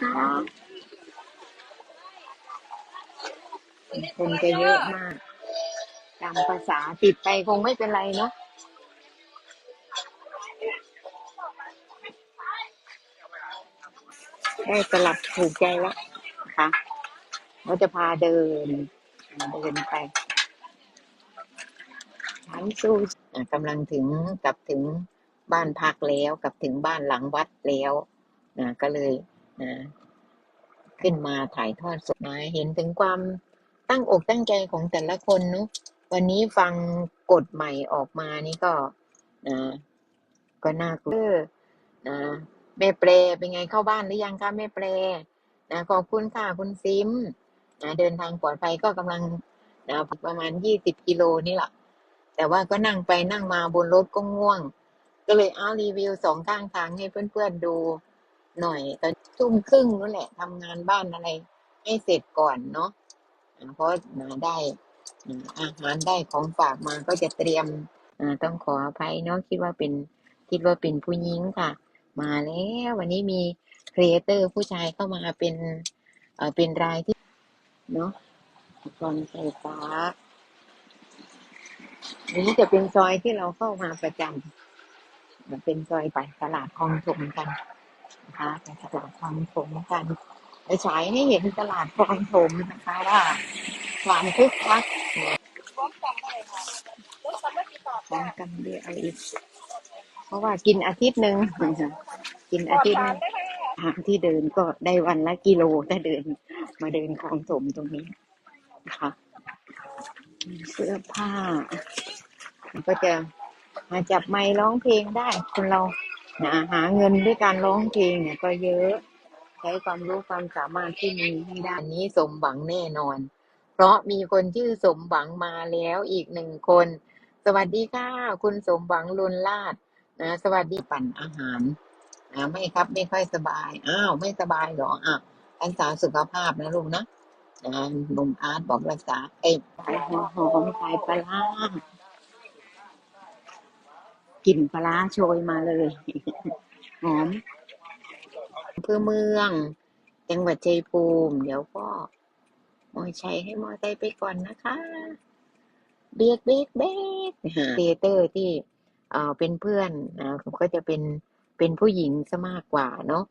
คะคนจะเยอะมากตามภาษาติดไปคงไม่เป็นไรเนาะได้สลับถูกใจแล้วนะคะเราจะพาเดิน เดินไปชั้นสู้กำลังถึงกลับถึงบ้านพักแล้วกลับถึงบ้านหลังวัดแล้วนะก็เลย นะขึ้นมาถ่ายทอดสดนะเห็นถึงความตั้งอกตั้งใจของแต่ละคนเนาะวันนี้ฟังกฎใหม่ออกมานี่ก็นะก็น่ากลัวนะแม่เปรเป็นไงเข้าบ้านหรือยังคะแม่เปรนะขอบคุณค่ะคุณซิมนะเดินทางปลอดภัยก็กำลังนะประมาณยี่สิบกิโลนี่แหละแต่ว่าก็นั่งไปนั่งมาบนรถก็ง่วง ก็เลยเอารีวิวสองข้างทางให้เพื่อนๆดู หน่อยตอนทุ่มครึ่งนั่นแหละทำงานบ้านอะไร ให้เสร็จก่อนเนาะอ่าเพราะนะได้อ่าอาหารได้ของฝากมาก็จะเตรียมอ่าต้องขออภัยเนาะคิดว่าเป็นคิดว่าเป็นผู้หญิงค่ะ มาแล้ววันนี้มีครีเอเตอร์ผู้ชายเข้ามาเป็นเอ่อเป็นรายที่เนาะอุปกรณ์ไฟฟ้าอันนี้จะเป็นซอยที่เราเข้ามาประจำเป็นซอยไปตลาดคลองถมกัน นะคะไปตลาดคลองถมกันไปฉายให้เห็นตลาดคลองถมนะคะว่าความคึกคักของกันเดียวอีกเพราะว่ากินอาทิตย์หนึ่งกินอาทิตย์หนึ่งทางที่เดินก็ได้วันละกิโลถ้าเดินมาเดินคลองถมตรงนี้นะคะเสื้อผ้า ก็จะมาจับไมค์ร้องเพลงได้คนเรา นะหาเงินด้วยการร้องเพลงเนี่ยก็เยอะใช้ความรู้ความสามารถที่มีให้ได้อันนี้สมหวังแน่นอน เพราะมีคนชื่อสมหวังมาแล้วอีกหนึ่งคน สวัสดีค่ะ คุณสมหวังลุนลาดนะสวัสดีปั่นอาหารนะไม่ครับไม่ค่อยสบายอ้าวไม่สบายเหรออะรักษาสุขภาพนะลุงนะนะหนุ่มอาร์ตบอกรักษาเอ้ยขายหอมหอมขายปลาร้า กลิ่นปลาร้าโชยมาเลย หอมอำเภอเมือง จังหวัดชัยภูมิ เดี๋ยวก็มอยชัยให้มอไซค์ไปก่อนนะคะ เบียกเบียกเบียกครีเอเตอร์ที่เอ่อเป็นเพื่อนนะก็จะเป็นเป็นผู้หญิงซะมากกว่าเนาะ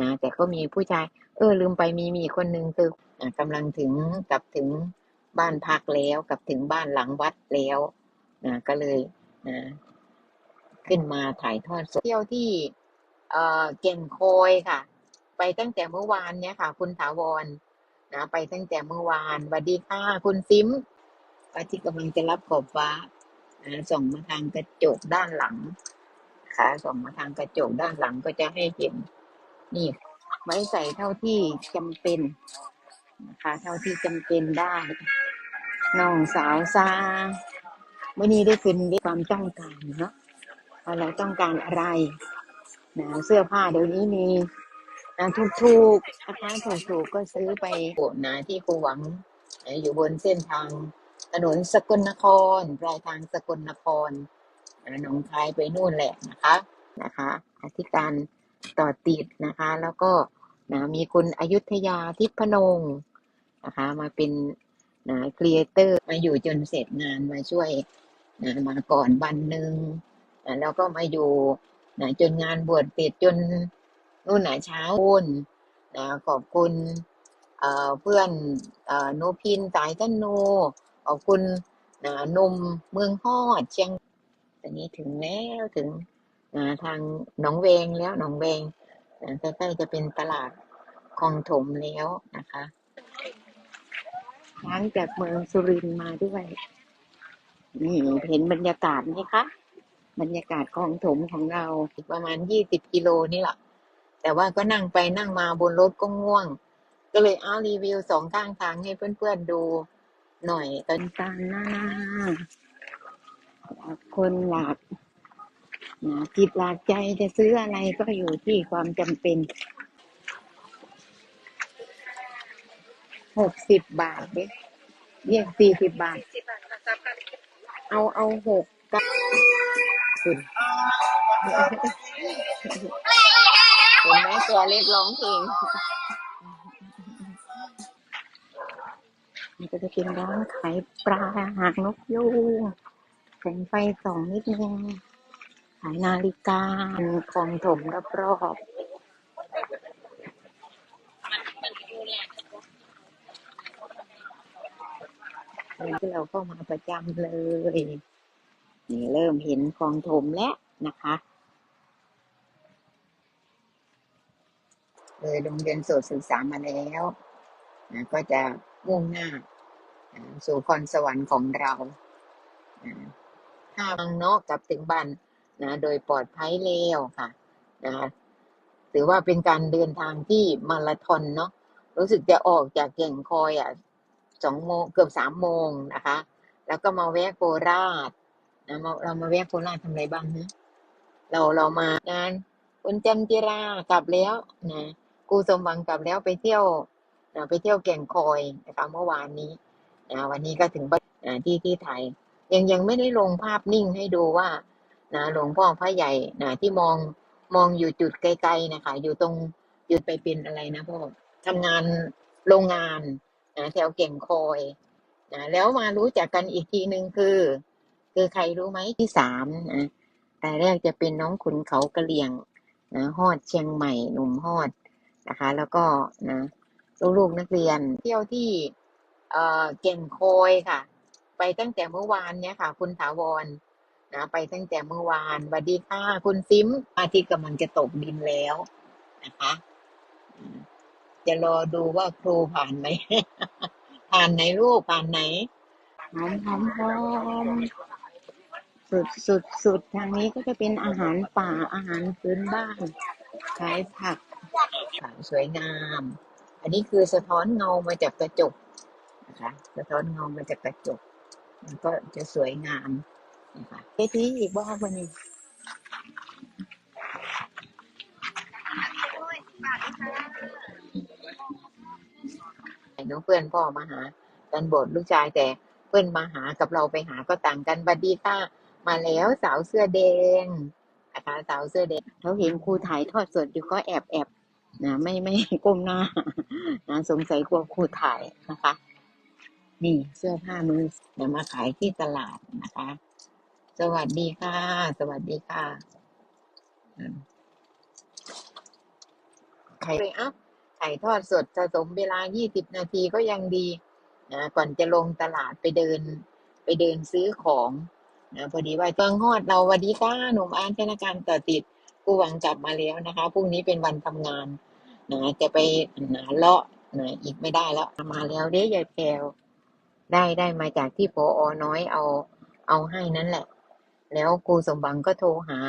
นะแต่ก็มีผู้ชาย เออ ลืมไปมีมีอีกคนนึงคืออะกำลังถึงกลับถึงบ้านพักแล้วกลับถึงบ้านหลังวัดแล้วนะก็เลยนะ ขึ้นมาถ่ายทอดสดเที่ยวที่เอ่อเก่งโคอยค่ะ ไปตั้งแต่เมื่อวานเนี่ยค่ะ คุณถาวรนะไปตั้งแต่เมื่อวานสวัสดีค่ะ คุณซิมพระอาที่กำลังจะรับขอบฟ้านะส่องมาทางกระจกด้านหลังค่ะส่องมาทางกระจกด้านหลังก็จะให้เห็น นี่ ไว้ใส่เท่าที่จำเป็นนะคะ เท่าที่จำเป็นได้น้องสาวซาวันนี้ได้ขึ้นด้วยความต้องการเนาะ ว่าเราต้องการอะไรนะเสื้อผ้าเดี๋ยวนี้มีนะถูกๆราคาถูกๆก็ซื้อไปโบนะที่ครูหวังนะอยู่บนเส้นทางถนนสกลนครปลายทางสกลนครนะหนองคายไปนู่นแหละนะคะนะคะอธิการต่อติดนะคะ แล้วก็นะมีคุณอยุธยาทิพนงค์นะคะ มาเป็นนะครีเอเตอร์มาอยู่จนเสร็จงานมาช่วยนะมาก่อนวันหนึ่ง แล้วก็มาอยู่นะจนงานบวชเสร็จจนนู่นหน่ะเช้าอุ่นนะขอบคุณเพื่อนโนพินสายธนูขอบคุณนะนมเมืองฮอดเชียงตอนนี้ถึงแล้วถึงนะทางหนองเวงแล้วหนองเวงนะใกล้ๆจะเป็นตลาดคลองถมแล้วนะคะช้างจากเมืองสุรินทร์มาด้วยนี่เห็นบรรยากาศไหมคะ บรรยากาศคลองถมของเราประมาณยี่สิบกิโลนี่แหละแต่ว่าก็นั่งไปนั่งมาบนรถก็ง่วง ก็เลยเอารีวิวสองข้างทางให้เพื่อนๆดู หน่อยตอนต่างหน้าคนหลักนะจิตหลักใจจะซื้ออะไรก็อยู่ที่ความจำเป็นหกสิบบาทเด้เรียกสี่สิบบาท เอาเอาหกกับ ขึ้นเห็นไหมตัวเล็กร้องเพลงมันก็จะกินร้านขายปลาหางนกยูงแสงไฟสองนิดนึงขายนาฬิกาของถมรอบรอบที่เราเข้ามาประจำเลย นี่เริ่มเห็นคลองถมแล้วนะคะเลยโรงเรียนโสตศึกษามาแล้วนะก็จะมุ่งหน้าสู่พรสวรรค์ของเราถ้าบางนอกกับถึงบ้านนะ โดยปลอดภัยแล้วค่ะนะถือว่าเป็นการเดินทางที่มาราธอนเนาะรู้สึกจะออกจากแก่งคอยอะสองโมงเกือบสามโมงนะคะ แล้วก็มาแวะโคราช นะมาเรามาแวะโคราชทำอะไรบ้างนะเราเรามางานคุณจันจิรากลับแล้วนะกูสมหวังกลับแล้วไปเที่ยวนะไปเที่ยวแก่งคอยนะคะเมื่อวานนี้นะวันนี้ก็ถึงบ้านนะที่ที่ไทย ยังยังไม่ได้ลงภาพนิ่งให้ดูว่านะหลวงพ่อพระใหญ่นะที่มองมองอยู่จุดไกลๆนะคะ อยู่ตรงอยู่ไปเป็นอะไรนะพ่อทำงานโรงงานนะแถวเก่งคอยนะแล้วมารู้จักกันอีกทีหนึ่งคือ คือใครรู้ไหมที่สามนะแต่แรกจะเป็นน้องขุนเขากระเหลี่ยงนะฮอดเชียงใหม่หนุ่มฮอดนะคะ แล้วก็นะลูกๆนักเรียนเที่ยวที่เอ่อเก่งคอยค่ะ ไปตั้งแต่เมื่อวานเนี่ยค่ะ คุณถาวรนะไปตั้งแต่เมื่อวานสวัสดีค่ะ คุณซิมอาทิตย์กำลังจะตกดินแล้วนะคะจะรอดูว่าครูผ่านไหม ผ่านไหนลูกผ่านไหนหอมหอมหอม สุดสุดสุดทางนี้ก็จะเป็นอาหารป่าอาหารพื้นบ้านขายผักสวยงาม อันนี้คือสะท้อนเงามาจากกระจกนะคะสะท้อนเงามาจากกระจกมันก็จะสวยงามนะคะเจทีอีกว่าวันนี้น้องเพื่อนพ่อมาหากันโบทลูกชายแต่เพื่อนมาหากับเราไปหาก็ต่างกันบัดดีค่ะ มาแล้วสาวเสื้อแดงนะคะสาวเสื้อแดงเขาเห็นครูถ่ายทอดสดอยู่ก็แอบแอบนะไม่ไม่ก้มหน้านะสงสัยกลัวครูถ่ายนะคะ นี่เสื้อผ้ามือเดี๋ยวมาขายที่ตลาดนะคะ สวัสดีค่ะ สวัสดีค่ะอืมไข่เลยอะไข่ทอดสดสะสมเวลา 20 นาทีก็ยังดีนะก่อนจะลงตลาดไปเดิน ไปเดินซื้อของ นะพอดีว่าตัวงอดเราวัสดีค่ะหนุ่มอาร์ตธนาการต่อติดผู้หวังกลับมาแล้วนะคะพรุ่งนี้เป็นวันทำงานนะจะไปหาเลาะนะอีกไม่ได้แล้วมาแล้วเด้ยายแพรวได้ได้มาจากที่พออน้อยเอาเอาให้นั่นแหละ แล้วครูสมบังก็โทรหา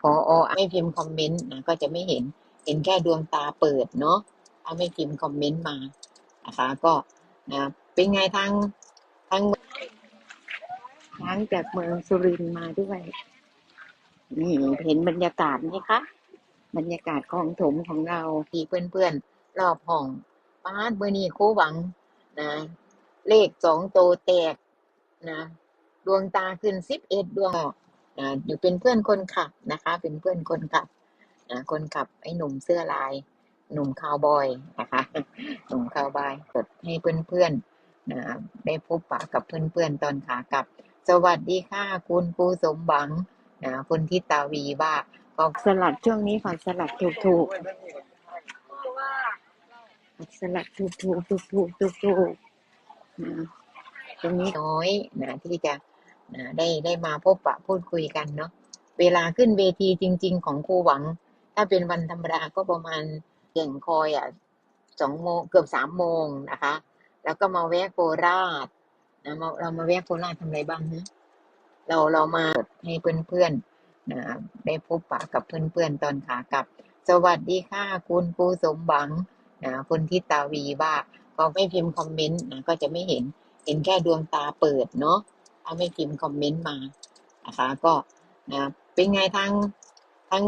พออไม่พิมพ์คอมเมนต์นะก็จะไม่เห็นเห็นแค่ดวงตาเปิดเนาะถ้าไม่พิมพ์คอมเมนต์มานะคะก็นะเป็นไงทางทาง ช้างจากเมืองสุรินทร์มาด้วยนี่เห็นบรรยากาศไหมคะ บรรยากาศของถมของเราที่เพื่อนๆ รอบห้องป้าเบอร์นี้คหวังนะ เลขสองโตแตกนะ ดวงตาขึ้นสิบเอ็ดดวงนะอยู่เป็นเพื่อนคนขับนะคะ เป็นเพื่อนคนขับนะคนขับไอ้หนุ่มเสื้อลาย หนุ่มคาวบอยนะคะ หนุ่มคาวบอยกดให้เพื่อนๆนะได้พบปะกับเพื่อนๆตอนขากลับ สวัสดีค่ะ คุณครูสมบังนะคุณทิตาวีว่าก็สลัดช่วงนี้ขอสลัดถูกๆสลัดถูกๆถูกๆถูกๆนะตรงนี้น้อยนะที่จะนะได้ได้มาพบปะพูดคุยกันเนาะเวลาขึ้นเวทีจริง ๆ ของครูหวัง ถ้าเป็นวันธรรมดาก็ประมาณเก่งคอยอะสองโมงเกือบสามโมงนะคะ แล้วก็มาแวะโคราช นะมาเรามาแวะโคราชทำอะไรบ้างนะเราเรามาให้เพื่อนๆนะได้พบปะกับเพื่อนๆตอนขากลับ สวัสดีค่ะคุณครูสมบังนะคุณทิตาวีว่าก็ไม่พิมพ์คอมเมนต์นะก็จะไม่เห็นเห็นแค่ดวงตาเปิดเนาะถ้าไม่พิมพ์คอมเมนต์มานะคะก็นะเป็นไงทางทาง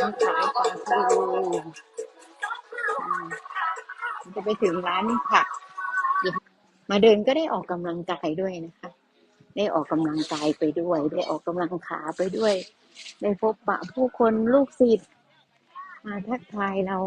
ร้านขายปลาทูอืมจะไปถึงร้านผักอีก มาเดินก็ได้ออกกำลังกายด้วยนะคะ ได้ออกกำลังกายไปด้วย ได้ออกกำลังขาไปด้วย ได้พบปะผู้คนลูกศิษย์มาทักทายเรา